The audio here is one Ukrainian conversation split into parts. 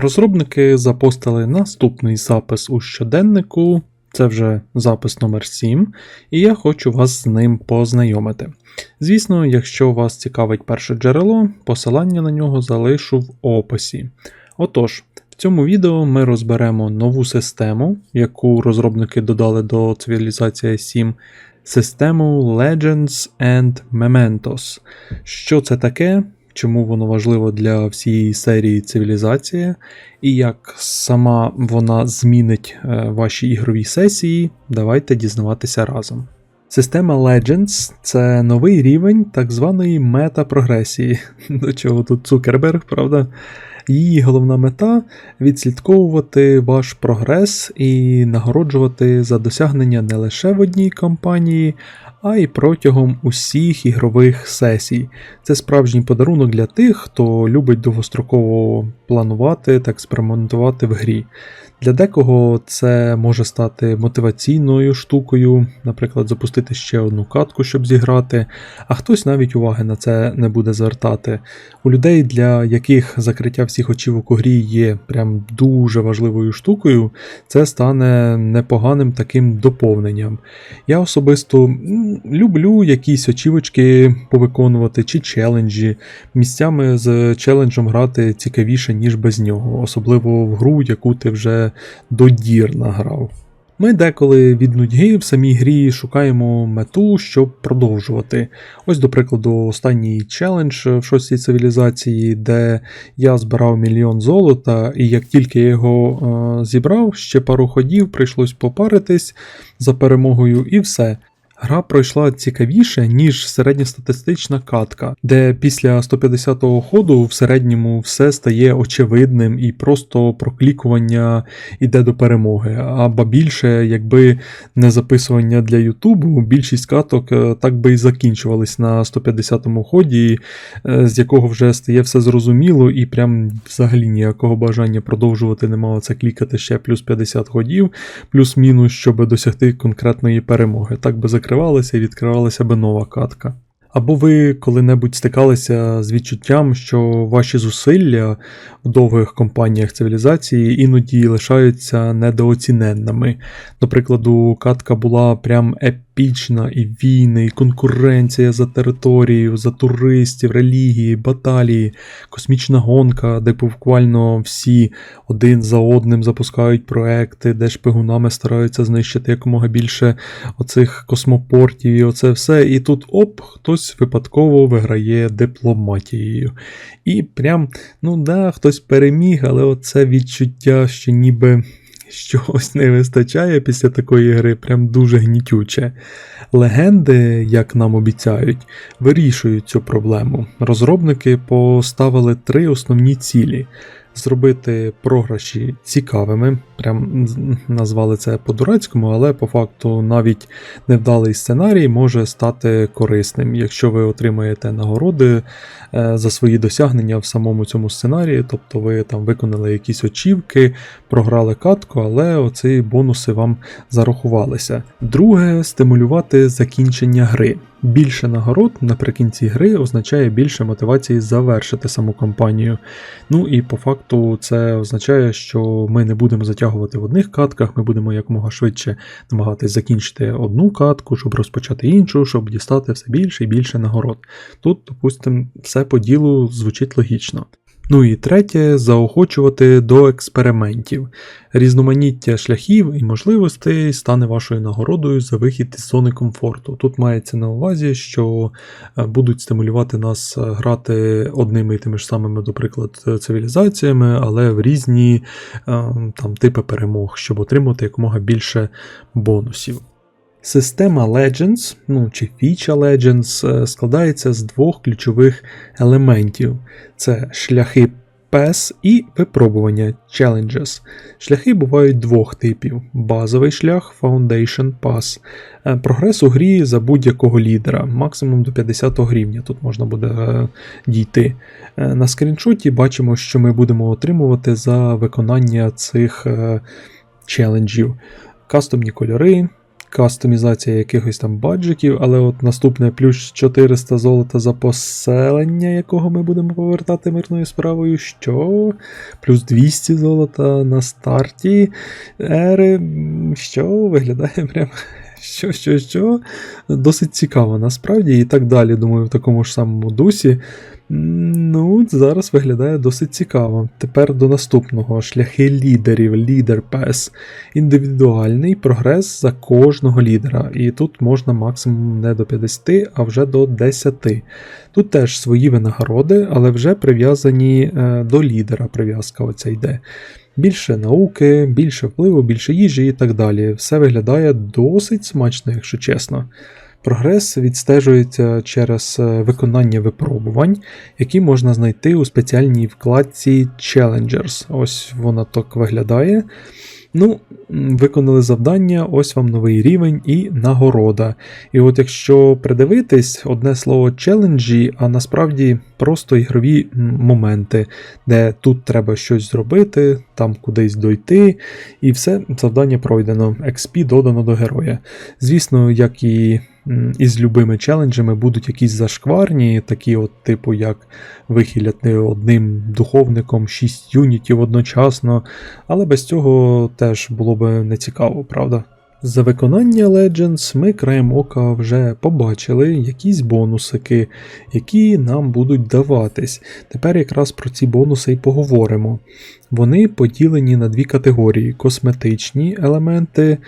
Розробники запостили наступний запис у щоденнику. Це вже запис номер 7, і я хочу вас з ним познайомити. Звісно, якщо вас цікавить перше джерело, посилання на нього залишу в описі. Отож, в цьому відео ми розберемо нову систему, яку розробники додали до цивілізація 7, систему Legends and Mementos. Що це таке? Чому воно важливо для всієї серії цивілізація, і як сама вона змінить е, ваші ігрові сесії, давайте дізнаватися разом. Система Legends це новий рівень так званої мета-прогресії. До чого тут Цукерберг, правда? Її головна мета відслідковувати ваш прогрес і нагороджувати за досягнення не лише в одній кампанії, а й протягом усіх ігрових сесій. Це справжній подарунок для тих, хто любить довгостроково планувати та експериментувати в грі. Для декого це може стати мотиваційною штукою, наприклад, запустити ще одну катку, щоб зіграти, а хтось навіть уваги на це не буде звертати. У людей, для яких закриття всіх очівок у грі є прям дуже важливою штукою, це стане непоганим таким доповненням. Я особисто люблю якісь очівочки повиконувати чи челенджі. Місцями з челенджем грати цікавіше, ніж без нього, особливо в гру, яку ти вже до дір награв. Ми деколи від нудьги в самій грі шукаємо мету, щоб продовжувати. Ось, до прикладу, останній челендж в шостій цивілізації, де я збирав мільйон золота, і як тільки я його е, зібрав, ще пару ходів прийшлось попаритись за перемогою, і все. Гра пройшла цікавіше, ніж середньостатистична катка, де після 150-го ходу в середньому все стає очевидним і просто проклікування йде до перемоги. Аба більше, якби не записування для Ютубу, більшість каток е, так би і закінчувались на 150-му ході, е, з якого вже стає все зрозуміло, і прям взагалі ніякого бажання продовжувати немає це клікати ще плюс 50 ходів, плюс-мінус, щоб досягти конкретної перемоги. Так би закривалася і відкривалася би нова катка. Або ви коли-небудь стикалися з відчуттям, що ваші зусилля довгих компаніях цивілізації іноді лишаються недооціненними. До прикладу, катка була прям епічна, і війни, і конкуренція за територію, за туристів, релігії, баталії, космічна гонка, де буквально всі один за одним запускають проекти, де шпигунами стараються знищити якомога більше оцих космопортів і оце все. І тут оп, хтось випадково виграє дипломатією. І прям, ну да, хтось переміг, але оце відчуття, що ніби. Щось не вистачає після такої гри, прям дуже гнітюче. Легенди, як нам обіцяють, вирішують цю проблему. Розробники поставили три основні цілі: зробити програші цікавими, прям назвали це по-дурацькому, але по факту навіть невдалий сценарій може стати корисним, якщо ви отримаєте нагороди е, за свої досягнення в самому цьому сценарії, тобто ви там виконали якісь очівки, програли катку, але оці бонуси вам зарахувалися. Друге стимулювати закінчення гри. Більше нагород наприкінці гри означає більше мотивації завершити саму кампанію. Ну і по факту це означає, що ми не будемо затягувати в одних катках, ми будемо якомога швидше намагатись закінчити одну катку, щоб розпочати іншу, щоб дістати все більше і більше нагород. Тут, допустимо, все по ділу звучить логічно. Ну і третє заохочувати до експериментів. Різноманіття шляхів і можливостей стане вашою нагородою за вихід із зони комфорту. Тут мається на увазі, що е, будуть стимулювати нас грати одними і тими ж самими, до прикладу, цивілізаціями, але в різні е, там, типи перемог, щоб отримати якомога більше бонусів. Система Legends, ну чи фіча Legends, е, складається з двох ключових елементів: це шляхи PES і випробування Challenges. Шляхи бувають двох типів: базовий шлях Foundation Pass. Е, Прогрес у грі за будь-якого лідера, максимум до 50 рівня тут можна буде е, дійти. На скріншоті бачимо, що ми будемо отримувати за виконання цих челенджів. Кастомні кольори, кастомізація якихось там баджиків, але от наступне плюс 400 золота за поселення, якого ми будемо повертати мирною справою. Що? Плюс 200 золота на старті ери. Що виглядає прям. Що, що, що? Досить цікаво, насправді, і так далі, думаю, в такому ж самому дусі. Ну, зараз виглядає досить цікаво. Тепер до наступного шляхи лідерів, лідер пес. Індивідуальний прогрес за кожного лідера. І тут можна максимум не до 50, а вже до 10. Тут теж свої винагороди, але вже прив'язані е, до лідера прив'язка оця йде. Більше науки, більше впливу, більше їжі і так далі. Все виглядає досить смачно, якщо чесно. Прогрес відстежується через е, виконання випробувань, які можна знайти у спеціальній вкладці Challengers. Ось вона так виглядає. Ну, виконали завдання, ось вам новий рівень і нагорода. І от якщо придивитись, одне слово челенджі, а насправді просто ігрові моменти, де тут треба щось зробити, там кудись дойти, і все завдання пройдено. XP додано до героя. Звісно, як і із любими челенджами будуть якісь зашкварні, такі от, типу, як вихиляти одним духовником 6 юнітів одночасно, але без цього теж було б нецікаво, правда? За виконання Legends ми краєм ока вже побачили якісь бонусики, які нам будуть даватись. Тепер якраз про ці бонуси і поговоримо. Вони поділені на дві категорії: косметичні елементи.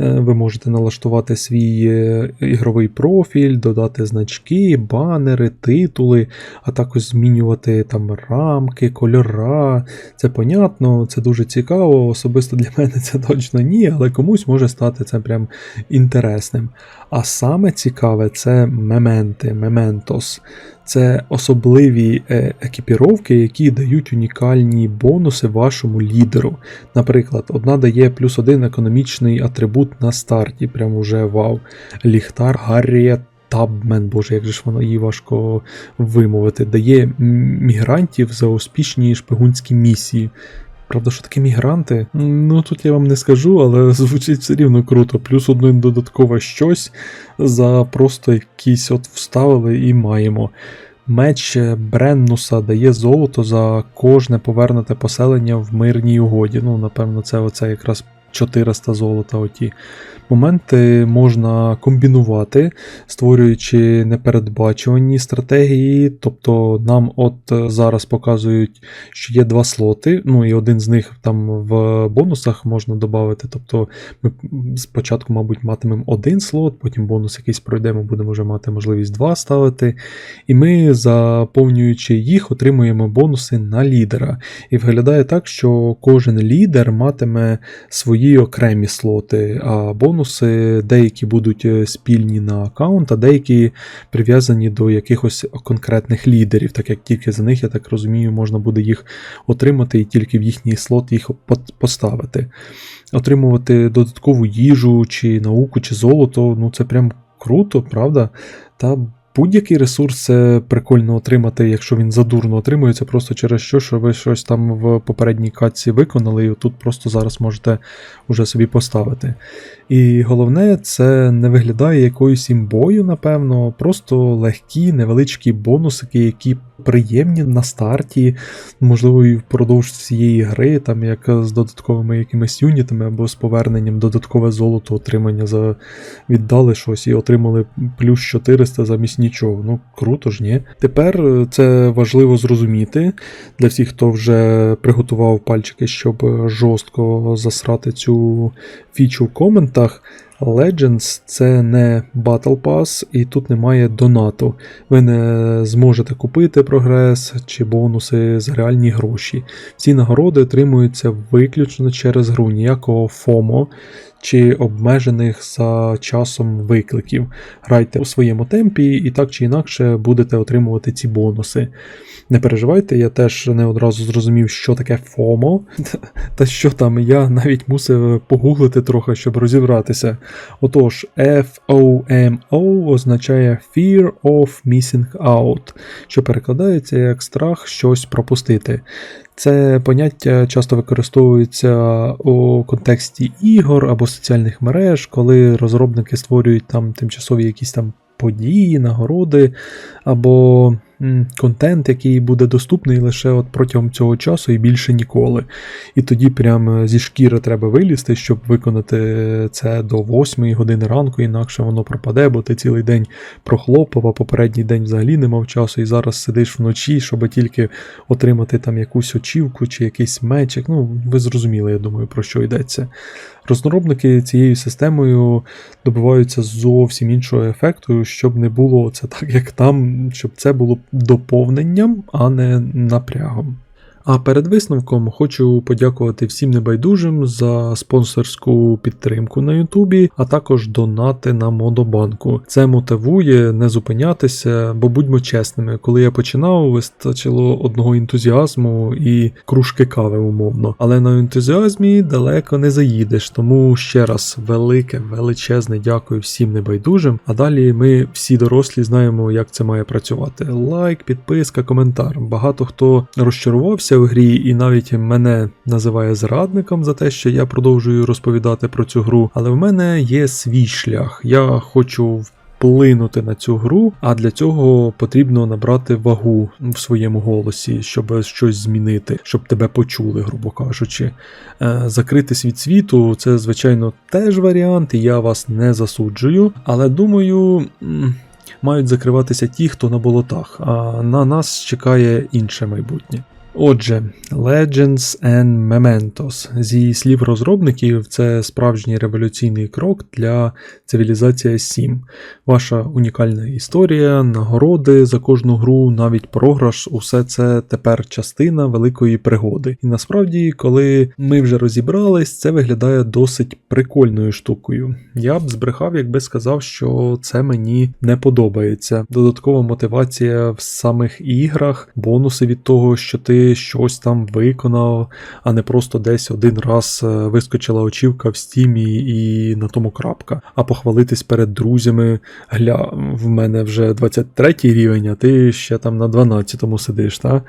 е, Ви можете налаштувати свій е, ігровий профіль, додати значки, банери, титули, а також змінювати там рамки, кольора. Це понятно, це дуже цікаво. Особисто для мене це точно ні, але комусь може стати це прям інтересним. А саме цікаве це мементи, мементос. Це особливі е, екіпіровки, які дають унікальні бонуси вашому лідеру. Наприклад, одна дає плюс один економічний атрибут на старті, прям уже вау. Ліхтар Гарріет Табмен, боже, як же ж воно її важко вимовити, дає мігрантів за успішні шпигунські місії. Правда, що таке мігранти? Ну тут я вам не скажу, але звучить все рівно круто. Плюс одне додаткове щось за просто якісь от вставили і маємо. Меч Бреннуса дає золото за кожне повернуте поселення в мирній угоді. Ну, напевно, це оце якраз 400 золота. Оті моменти можна комбінувати, створюючи непередбачувані стратегії. Тобто нам от е, зараз показують, що є два слоти, ну і один з них там в бонусах можна додати. Тобто ми спочатку, мабуть, матимемо один слот, потім бонус якийсь пройдемо, будемо вже мати можливість два ставити. І ми, заповнюючи їх, отримуємо бонуси на лідера. І виглядає так, що кожен лідер матиме свої окремі слоти, а бонуси деякі будуть е, спільні на аккаунт, а деякі прив'язані до якихось конкретних лідерів, так як тільки за них, я так розумію, можна буде їх отримати і тільки в їхній слот їх поставити. Отримувати додаткову їжу, чи науку, чи золото, ну це прям круто, правда? Та будь-який ресурс прикольно отримати, якщо він задурно отримується, просто через що, що ви щось там в попередній катці виконали, і тут просто зараз можете уже собі поставити. І головне, це не виглядає якоюсь імбою, напевно, просто легкі, невеличкі бонусики, які приємні на старті, можливо, і впродовж всієї гри, там як з додатковими якимись юнітами або з поверненням додаткове золото отримання за віддали щось і отримали плюс 400 замість нічого. Ну круто ж, ні? Тепер е, це важливо зрозуміти для всіх, хто вже приготував пальчики, щоб жорстко засрати цю фічу в коментах. Штатах Legends це не Battle Pass, і тут немає донату. Ви не зможете купити прогрес чи бонуси за реальні гроші. Всі нагороди отримуються виключно через гру, ніякого FOMO чи обмежених за часом викликів. Грайте у своєму темпі і так чи інакше будете отримувати ці бонуси. Не переживайте, я теж не одразу зрозумів, що таке FOMO, та що там я навіть мусив погуглити трохи, щоб розібратися. Отож, FOMO означає Fear of Missing Out, що перекладається як страх щось пропустити. Це поняття часто використовується у контексті ігор або соціальних мереж, коли розробники створюють там тимчасові якісь там події, нагороди або контент, який буде доступний лише от протягом цього часу і більше ніколи. І тоді прямо зі шкіри треба вилізти, щоб виконати це до 8 години ранку, інакше воно пропаде, бо ти цілий день прохлопав, а попередній день взагалі не мав часу, і зараз сидиш вночі, щоб тільки отримати там якусь очівку чи якийсь мечик. Ну, ви зрозуміли, я думаю, про що йдеться. Розробники цією системою добиваються зовсім іншого ефекту, щоб не було це так, як там, щоб це було доповненням, а не напрягом. А перед висновком хочу подякувати всім небайдужим за спонсорську підтримку на Ютубі, а також донати на Модобанку. Це мотивує не зупинятися, бо будьмо чесними, коли я починав, вистачило одного ентузіазму і кружки кави умовно. Але на ентузіазмі далеко не заїдеш. Тому ще раз велике, величезне дякую всім небайдужим. А далі ми всі дорослі знаємо, як це має працювати. Лайк, підписка, коментар. Багато хто розчарувався в грі, і навіть мене називає зрадником за те, що я продовжую розповідати про цю гру. Але в мене є свій шлях. Я хочу вплинути на цю гру, а для цього потрібно набрати вагу в своєму голосі, щоб щось змінити, щоб тебе почули, грубо кажучи. Е, Закритись від світу це, звичайно, теж варіант, і я вас не засуджую, але думаю. Мають закриватися ті, хто на болотах, а на нас чекає інше майбутнє. Отже, Legends and Mementos. Зі слів розробників, це справжній революційний крок для цивілізація 7. Ваша унікальна історія, нагороди за кожну гру, навіть програш, усе це тепер частина великої пригоди. І насправді, коли ми вже розібрались, це виглядає досить прикольною штукою. Я б збрехав, якби сказав, що це мені не подобається. Додаткова мотивація в самих іграх, бонуси від того, що ти щось там виконав, а не просто десь один раз е, вискочила очівка в стімі і на тому крапка. А похвалитись перед друзями. Гля, в мене вже 23 рівень, а ти ще там на 12-му сидиш, так?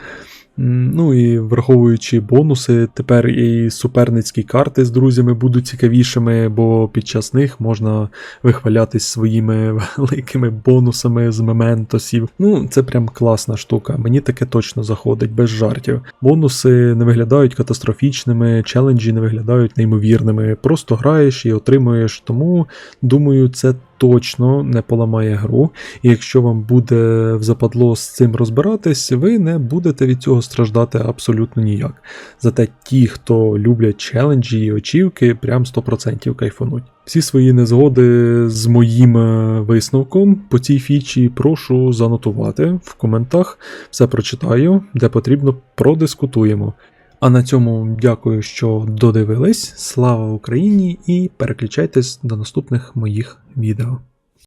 Ну і враховуючи бонуси, тепер і суперницькі карти з друзями будуть цікавішими, бо під час них можна вихвалятись своїми великими бонусами з мементосів. Ну, це прям класна штука. Мені таке точно заходить, без жартів. Бонуси не виглядають катастрофічними, челенджі не виглядають неймовірними. Просто граєш і отримуєш. Тому думаю, це точно не поламає гру. І якщо вам буде в западло з цим розбиратись, ви не будете від цього страждати абсолютно ніяк. Зате ті, хто люблять челенджі і очівки, прям 100% кайфануть. Всі свої незгоди з моїм е, висновком по цій фічі прошу занотувати в коментах. Все прочитаю, де потрібно, продискутуємо. А на цьому дякую, що додивились. Слава Україні і переключайтесь до наступних моїх відео.